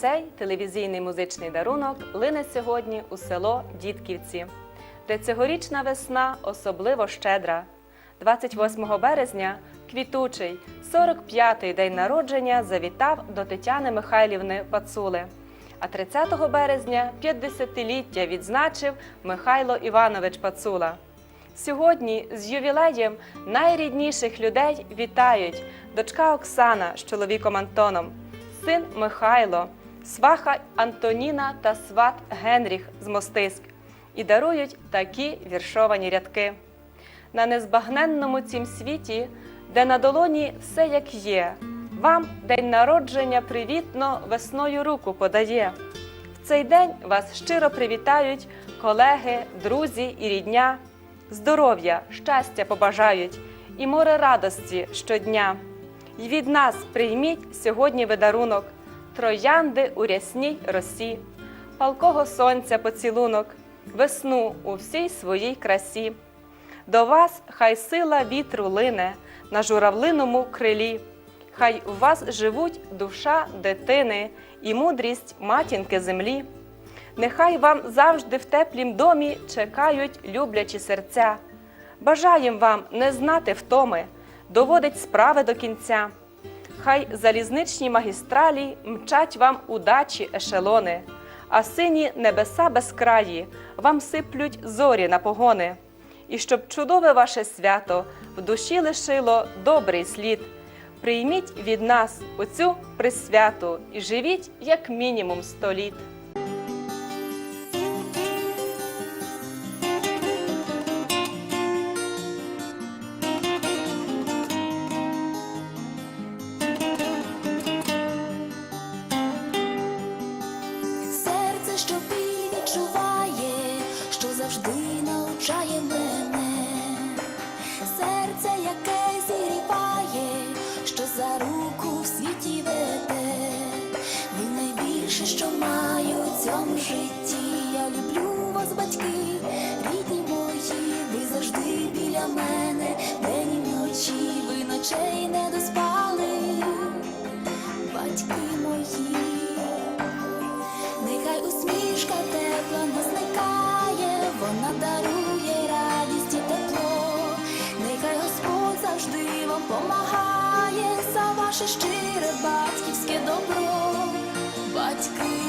Цей телевізійний музичний дарунок лине сьогодні у село Дідківці, де цьогорічна весна особливо щедра. 28 березня квітучий, 45-й день народження завітав до Тетяни Михайлівни Пацули. А 30 березня 50-ліття відзначив Михайло Іванович Пацула. Сьогодні з ювілеєм найрідніших людей вітають дочка Оксана з чоловіком Антоном, син Михайло, сваха Антоніна та сват Генріх з Мостиськ і дарують такі віршовані рядки. На незбагненному цім світі, де на долоні все як є, вам день народження привітно весною руку подає. В цей день вас щиро привітають колеги, друзі і рідня. Здоров'я, щастя побажають і море радості щодня. І від нас прийміть сьогодні видарунок, троянди у рясній росі, палкого сонця поцілунок, весну у всій своїй красі. До вас хай сила вітру лине на журавлиному крилі, хай у вас живуть душа дитини і мудрість матінки землі. Нехай вам завжди в теплім домі чекають люблячі серця. Бажаєм вам не знати втоми, доводить справи до кінця. Хай залізничні магістралі мчать вам удачі ешелони, а сині небеса безкраї вам сиплють зорі на погони. І щоб чудове ваше свято в душі лишило добрий слід. Прийміть від нас оцю присвяту і живіть як мінімум сто літ. Серце, яке зігріває, що за руку в світі веде, ви найбільше, що маю в цьому житті. Я люблю вас, батьки, за ваше щире батьківське добро, батьки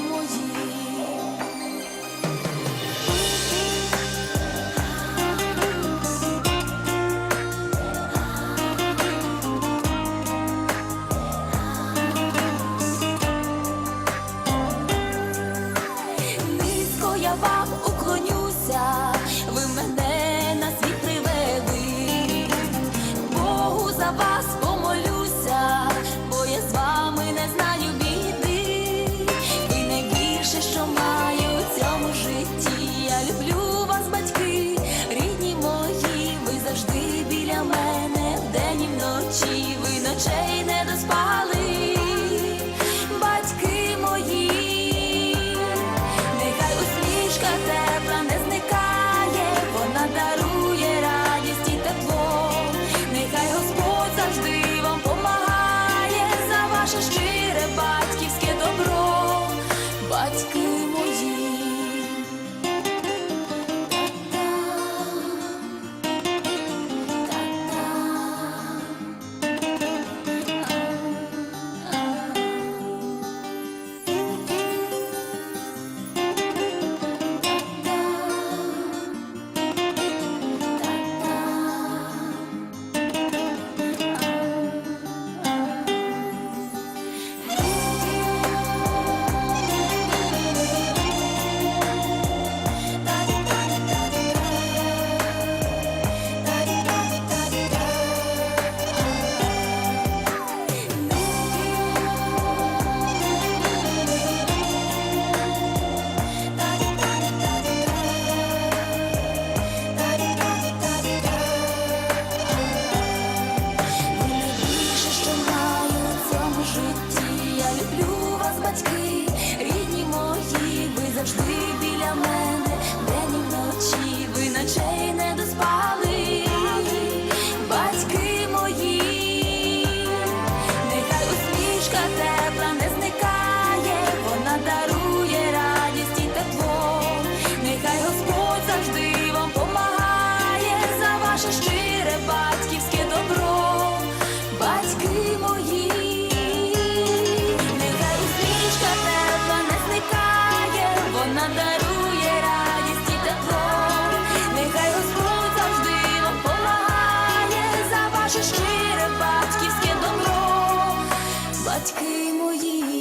за ваше щире батьківське добро, батьки батьки мої.